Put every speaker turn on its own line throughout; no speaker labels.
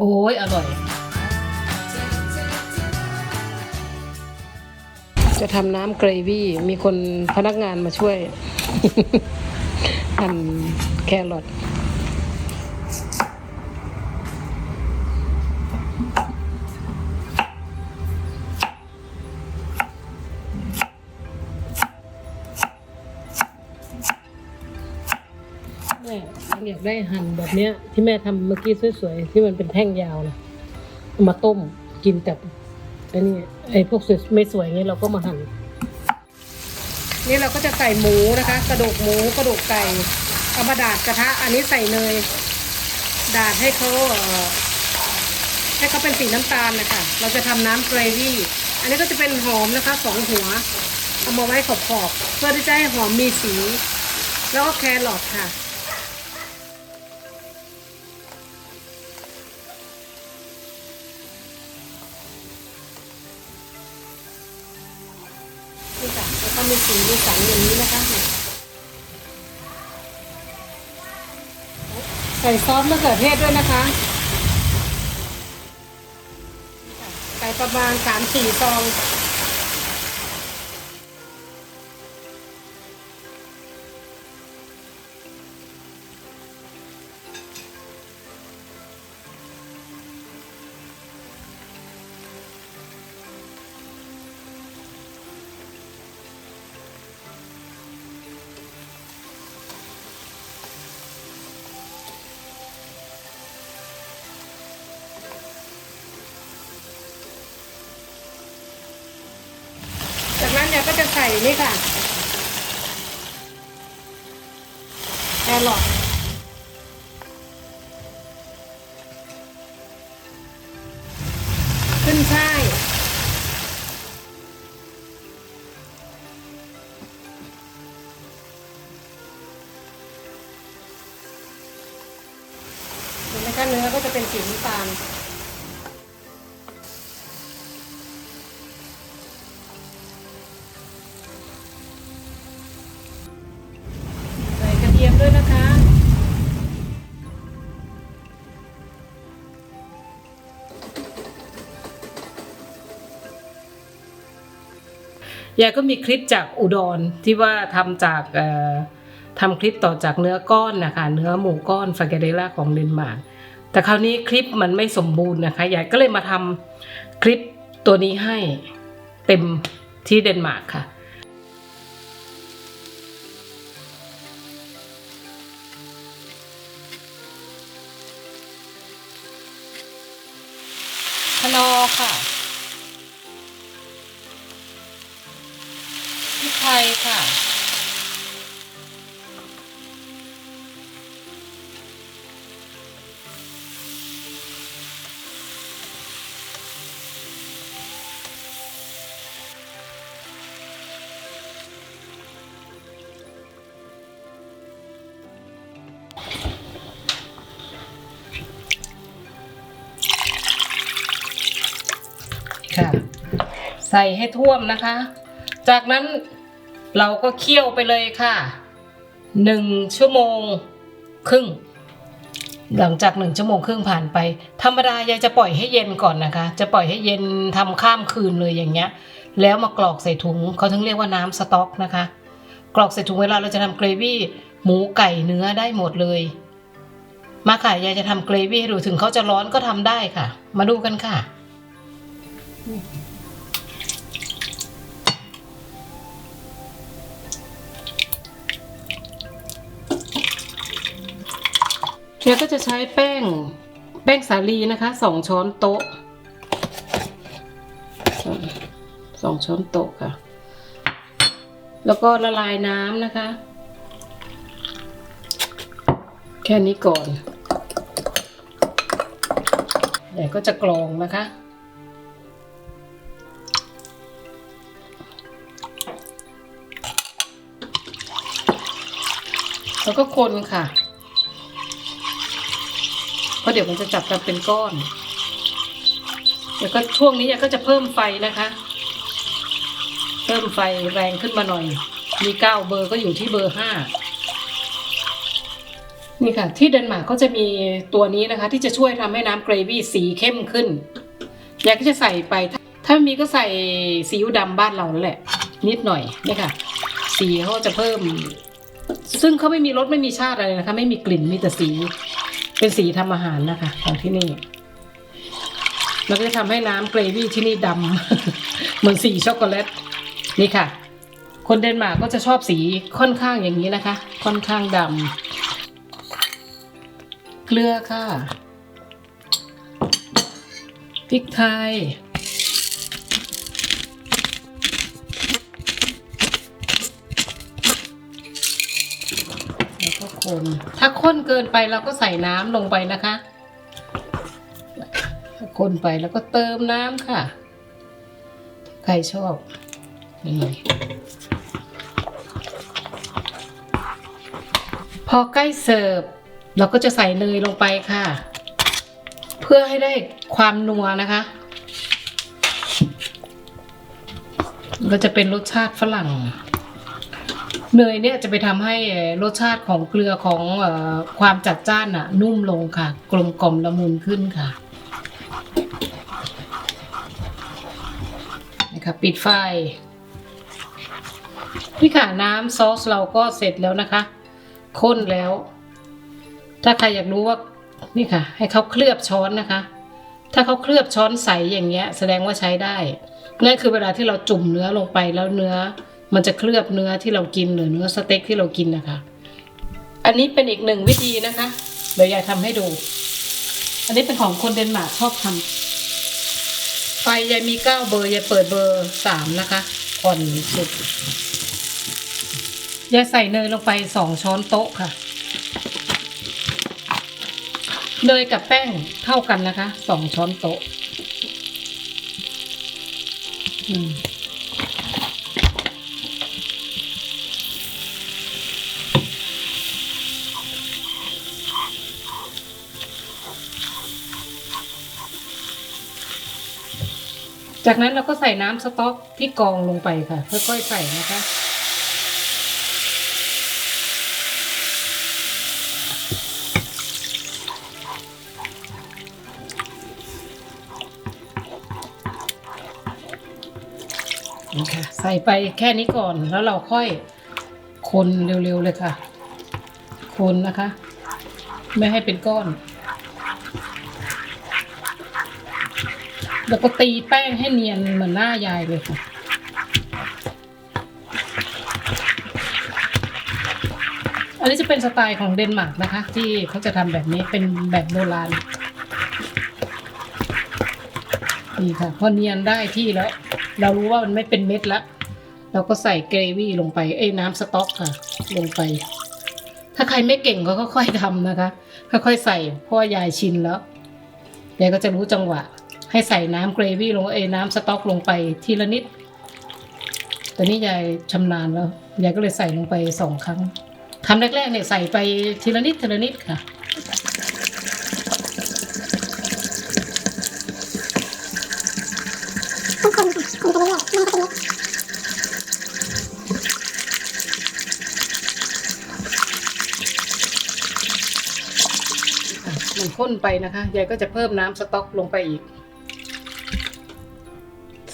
โอ้ยอร่อย จะทำน้ำเกรวี่ มีคนพนักงานมาช่วย ทำแครอท อยากได้หั่นแบบเนี้ย ที่แม่ทำเมื่อกี้สวยๆที่มันเป็นแท่งยาวนะมาต้มกินกับไอ้นี่ไอ้พวกสวยไม่สวยอย่เงี้ยเราก็มาหั่นนี่เราก็จะใส่หมูนะคะ กระดูกหมูกระดูกไก่เอามาดาดกระทะ อันนี้ใส่เนยดาดให้เขาให้เขาเป็นสีน้ำตาลนะคะเราจะทำน้ำเกรวี่อันนี้ก็จะเป็นหอมนะคะสองหัวเอามาไว้ขอบๆเพื่อที่จะให้หอมมีสี แล้วก็แครอทค่ะ มีสีมีสันอย่างนี้นะคะใส่ซอสมะเขือเทศด้วยนะคะใส่ประมาณสามสี่ซอง ด้วยค่ะแครอทขึ้นช่าย ยายก็มีคลิปจากอุดรที่ว่าทำจากทำคลิปต่อจากเนื้อก้อนนะคะ เนื้อหมูก้อนฟาเกเดล่าของเดนมาร์กแต่คราวนี้คลิปมันไม่สมบูรณ์นะคะยายก็เลยมาทำคลิปตัวนี้ให้เต็มที่เดนมาร์กค่ะคะนอค่ะ ริกไทยค่ะค่ะ ใส่ให้ท่วมนะคะ จากนั้น เราก็เคี่ยวไปเลยค่ะหนึ่งชั่วโมงครึ่ง หลังจากหนึ่งชั่วโมงครึ่งผ่านไป ธรรมดายายจะปล่อยให้เย็นก่อนนะคะ จะปล่อยให้เย็นทำข้ามคืนเลยอย่างเงี้ย แล้วมากรอกใส่ถุงเขาถึงเรียกว่าน้ำสต๊อกนะคะ กรอกใส่ถุงเวลาเราจะทำเกรวี่หมูไก่เนื้อได้หมดเลย มาค่ะยายจะทำเกรวี่ให้ดูถึงเขาจะร้อนก็ทำได้ค่ะ มาดูกันค่ะ เนี่ยก็จะใช้แป้งแป้งสาลีนะคะสองช้อนโต๊ะสองช้อนโต๊ะค่ะ แล้วก็ละลายน้ำนะคะ แค่นี้ก่อนเดี๋ยวก็จะกรองนะคะแล้วก็คนค่ะ ราะเดี๋ยวมันจะจับกันเป็นก้อน เดี๋ยวก็ช่วงนี้ยายก็จะเพิ่มไฟนะคะ เพิ่มไฟแรงขึ้นมาหน่อย มีเก้าเบอร์ก็อยู่ที่เบอร์ห้านี่ค่ะ ที่เดนมาร์กเขาจะมีตัวนี้นะคะ ที่จะช่วยทำให้น้ำเกรวี่สีเข้มขึ้นอยากก็จะใส่ไป ถ้าไม่มีก็ใส่ซีอิ๊วดำบ้านเราแหละ นิดหน่อยนี่ค่ะ สีเขาจะเพิ่ม ซึ่งเขาไม่มีรสไม่มีชาติอะไรนะคะ ไม่มีกลิ่นมีแต่สี เป็นสีทำอาหารนะคะ ของที่นี่มันก็จะทำให้น้ำเกรวี่ที่นี่ดำ เหมือนสีช็อกโกแลตนี่ค่ะ คนเดนมาร์กก็จะชอบสีค่อนข้างอย่างนี้นะคะ ค่อนข้างดำเกลือค่ะพริกไทย คน ถ้าข้นเกินไปเราก็ใส่น้ำลงไปนะคะ ถ้าคนไปแล้วก็เติมน้ำค่ะ ใครชอบนี่พอใกล้เสิร์ฟเราก็จะใส่เนยลงไปค่ะ เพื่อให้ได้ความนัวนะคะก็จะเป็นรสชาติฝรั่ง เนยเนี่ยจะไปทำให้รสชาติของเกลือของอความจัดจ้านน่ะนุ่มลงค่ะ กลมกล่อมละมุนขึ้นค่ะนะคะปิดไฟนี่ค่ะน้ำซอสเราก็เสร็จแล้วนะคะข้นแล้ว ถ้าใครอยากรู้ว่านี่ค่ะ ให้เขาเคลือบช้อนนะคะ ถ้าเขาเคลือบช้อนใสอย่างเงี้ย แสดงว่าใช้ได้นั่นคือเวลาที่เราจุ่มเนื้อลงไปแล้วเนื้อ มันจะเคลือบเนื้อที่เรากินหรือเนื้อสเต็กที่เรากินนะคะ อันนี้เป็นอีกหนึ่งวิธีนะคะ เดี๋ยวยายทำให้ดู อันนี้เป็นของคนเดนมาร์กชอบทำไฟยายมีเก้าเบอร์ยายเปิดเบอร์สามนะคะอ่อนสุดยายใส่เนยลงไปสองช้อนโต๊ะค่ะเนยกับแป้งเท่ากันนะคะสองช้อนโต๊ะอืม จากนั้นเราก็ใส่น้ำสต๊อกที่กรองลงไปค่ะค่อยๆใส่นะคะนี่ค่ะใส่ไปแค่นี้ก่อนแล้วเราค่อยคนเร็วๆเลยค่ะ คนนะคะ ไม่ให้เป็นก้อน แล้วก็ตีแป้งให้เนียนเหมือนหน้ายายเลยค่ะ อันนี้จะเป็นสไตล์ของเดนมาร์กนะคะ ที่เขาจะทำแบบนี้เป็นแบบโบราณ นี่ค่ะ พอเนียนได้ที่แล้ว เรารู้ว่ามันไม่เป็นเม็ดแล้ว เราก็ใส่เกรวี่ลงไปเอ้ยน้ำสต๊อกค่ะ ลงไป ถ้าใครไม่เก่งก็ค่อยๆทำนะคะ ค่อยๆใส่เพราะว่ายายชินแล้วยายก็จะรู้จังหวะ ให้ใส่น้ำเกรวี่ลงเอ้น้ำสต๊อกลงไปทีละนิดแต่นี่ยายชำนาญแล้ว ยายก็เลยใส่ลงไปสองครั้งทำแรกๆเนี่ยใส่ไปทีละนิดทีละนิดค่ะ
ต้องคนค่ะคนไปเรื่อยๆไม่งั้นก็จะเละ
อะมันข้นไปนะคะ ยายก็จะเพิ่มน้ำสต๊อกลงไปอีก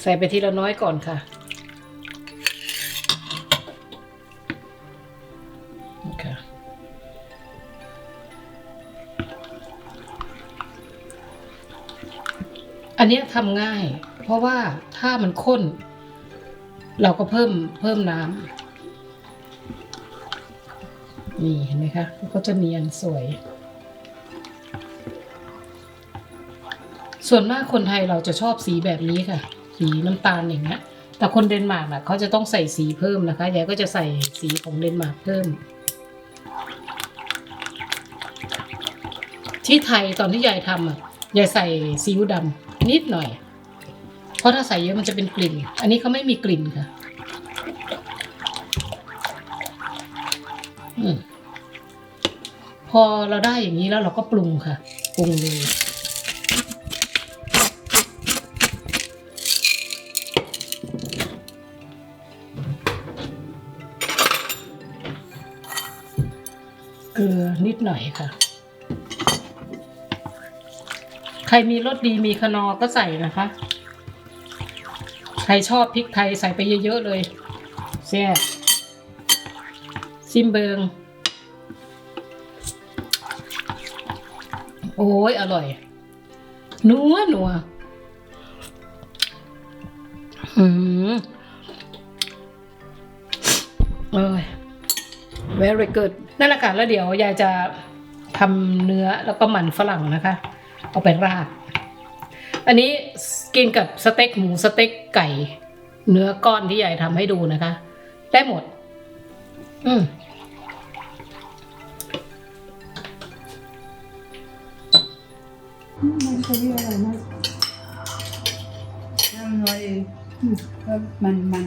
ใส่ไปทีละน้อยก่อนค่ะค่ะอันนี้ทำง่าย เพราะว่าถ้ามันข้น เราก็เพิ่มเพิ่มน้ำนี่เห็นไหมคะก็จะเนียนสวย ส่วนมากคนไทยเราจะชอบสีแบบนี้ค่ะ สีน้ำตาลอย่างเงี้ย แต่คนเดนมาร์กน่ะเขาจะต้องใส่สีเพิ่มนะคะยายก็จะใส่สีของเดนมาร์กเพิ่ม ที่ไทยตอนที่ยายทำอะยายใส่ซีอิ๊วดำนิดหน่อย เพราะถ้าใส่เยอะมันจะเป็นกลิ่น อันนี้เขาไม่มีกลิ่นค่ะพอเราได้อย่างนี้แล้วเราก็ปรุงค่ะ ปรุงเลย นิดหน่อยค่ะ ใครมีรสดีมีคนอก็ใส่นะคะ ใครชอบพริกไทยใส่ไปเยอะๆเลยแซ่บซิมเบิง โอ้ย อร่อย นัวนัวอืมเอ้ย very good นั่นแหละค่ะ แล้วเดี๋ยวยายจะทำเนื้อแล้วก็หมันฝรั่งนะคะ เอาไปราด อันนี้กินกับสเต็กหมูสเต็กไก่ เนื้อก้อนที่ยายทำให้ดูนะคะ ได้หมด อืม
มันจะเรียกอะไรนะน้ำน้อยเองอืมแล้วมันมัน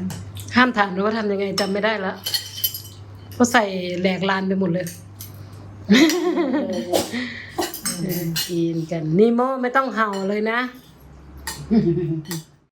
ห้ามถามด้วยว่าทำยังไงจำไม่ได้แล้ว ก็ใส่แหลกลานไปหมดเลยกินกันนี่โมไม่ต้องเห่าเลยนะ